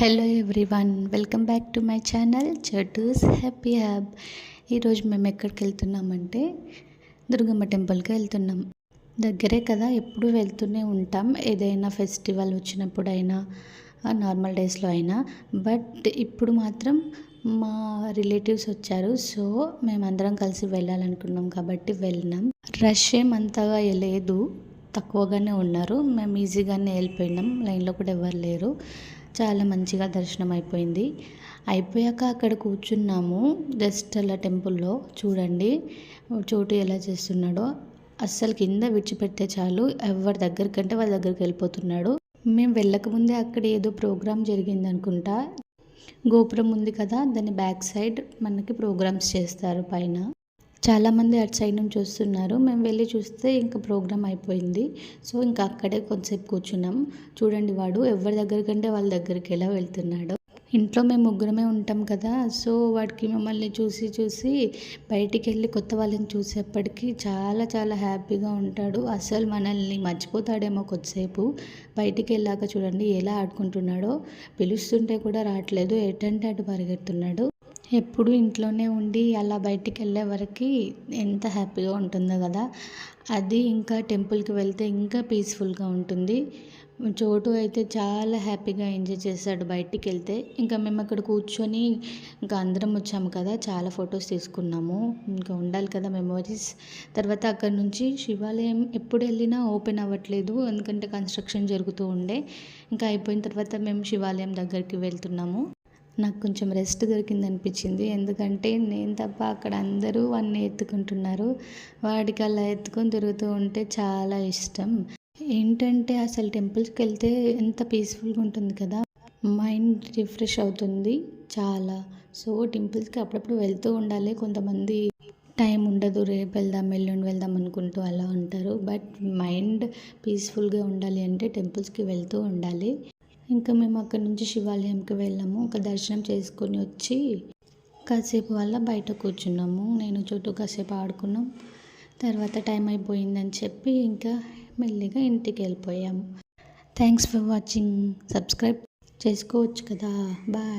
Hello everyone welcome back to my channel చటూస్ happy hub ఈరోజు మేము ఎక్కడికి వెళ్తున్నామంటే దుర్గమ్మ టెంపుల్కి వెళ్తున్నాం. దగ్గరే కదా ఎప్పుడు వెళ్తూనే ఉంటాం. ఏదైనా ఫెస్టివల్ వచ్చినప్పుడైనా నార్మల్ డేస్లో అయినా. బట్ ఇప్పుడు మాత్రం మా రిలేటివ్స్ వచ్చారు. సో మేమందరం కలిసి వెళ్ళాలనుకున్నాం కాబట్టి వెళ్ళినాం. రష్ ఏమంతగా లేదు. తక్కువగానే ఉన్నారు. మేము ఈజీగానే వెళ్ళిపోయినాం. లైన్లో కూడా ఎవరు లేరు. చాలా మంచిగా దర్శనం అయిపోయింది. అయిపోయాక అక్కడ కూర్చున్నాము. జస్ట్ అలా టెంపుల్లో చూడండి చోటు ఎలా చేస్తున్నాడో. అస్సలు కింద విడిచిపెడితే చాలు. ఎవరి దగ్గరికంటే వాళ్ళ దగ్గరికి వెళ్ళిపోతున్నాడు. మేము వెళ్ళకముందే అక్కడ ఏదో ప్రోగ్రామ్ జరిగింది అనుకుంటా గోపురం ఉంది కదా దాని బ్యాక్ సైడ్ మనకి ప్రోగ్రామ్స్ చేస్తారు పైన. చాలామంది అటు సైడ్ నుంచి వస్తున్నారు. మేము వెళ్ళి చూస్తే ఇంకా ప్రోగ్రామ్ అయిపోయింది. సో ఇంకా అక్కడే కొంతసేపు కూర్చున్నాం. చూడండి వాడు ఎవరి దగ్గరికంటే వాళ్ళ దగ్గరికి ఎలా వెళ్తున్నాడు. ఇంట్లో మేము ముగ్గురమే ఉంటాం కదా. సో వాడికి మమ్మల్ని చూసి చూసి బయటికి వెళ్ళి కొత్త వాళ్ళని చూసేప్పటికీ చాలా చాలా హ్యాపీగా ఉంటాడు. అసలు మనల్ని మర్చిపోతాడేమో కొద్దిసేపు. బయటికి వెళ్ళాక చూడండి ఎలా ఆడుకుంటున్నాడో. పిలుస్తుంటే కూడా రావట్లేదు. ఎటంటే అటు పరిగెడుతున్నాడు. ఎప్పుడు ఇంట్లోనే ఉండి అలా బయటికి వెళ్ళే వరకు ఎంత హ్యాపీగా ఉంటుందో కదా. అది ఇంకా టెంపుల్కి వెళ్తే ఇంకా పీస్ఫుల్గా ఉంటుంది. చోటు అయితే చాలా హ్యాపీగా ఎంజాయ్ చేశాడు బయటికి వెళ్తే ఇంకా మేము అక్కడ కూర్చొని ఇంకా అందరం వచ్చాము కదా చాలా ఫొటోస్ తీసుకున్నాము. ఇంకా ఉండాలి కదా మెమోరీస్. తర్వాత అక్కడ నుంచి శివాలయం ఎప్పుడు వెళ్ళినా ఓపెన్ అవ్వట్లేదు ఎందుకంటే కన్స్ట్రక్షన్ జరుగుతూ ఉండే. ఇంకా అయిపోయిన తర్వాత మేము శివాలయం దగ్గరికి వెళ్తున్నాము. నాకు కొంచెం రెస్ట్ దొరికింది అనిపించింది. ఎందుకంటే నేను తప్ప అక్కడ అందరూ వాడిని ఎత్తుకుంటున్నారు. వాడికి అలా ఎత్తుకొని తిరుగుతూ ఉంటే చాలా ఇష్టం. ఏంటంటే అసలు టెంపుల్స్కి వెళ్తే ఎంత పీస్ఫుల్గా ఉంటుంది కదా మైండ్ రిఫ్రెష్ అవుతుంది చాలా. సో టెంపుల్స్కి అప్పుడప్పుడు వెళ్తూ ఉండాలి. కొంతమంది టైం ఉండదు రేపు వెళ్దాం ఎల్లుండి వెళ్దాం అనుకుంటూ అలా ఉంటారు. బట్ మైండ్ పీస్ఫుల్గా ఉండాలి అంటే టెంపుల్స్కి వెళ్తూ ఉండాలి. ఇంకా మేము అక్కడి నుంచి శివాలయంకి వెళ్ళాము. ఒక దర్శనం చేసుకొని వచ్చి కాసేపు వల్ల బయట కూర్చున్నాము. నేను చుట్టూ కాసేపు ఆడుకున్నాం. తర్వాత టైం అయిపోయిందని చెప్పి ఇంకా మెల్లిగా ఇంటికి వెళ్ళిపోయాము. Thanks for watching. సబ్స్క్రైబ్ చేసుకోవచ్చు కదా. బాయ్.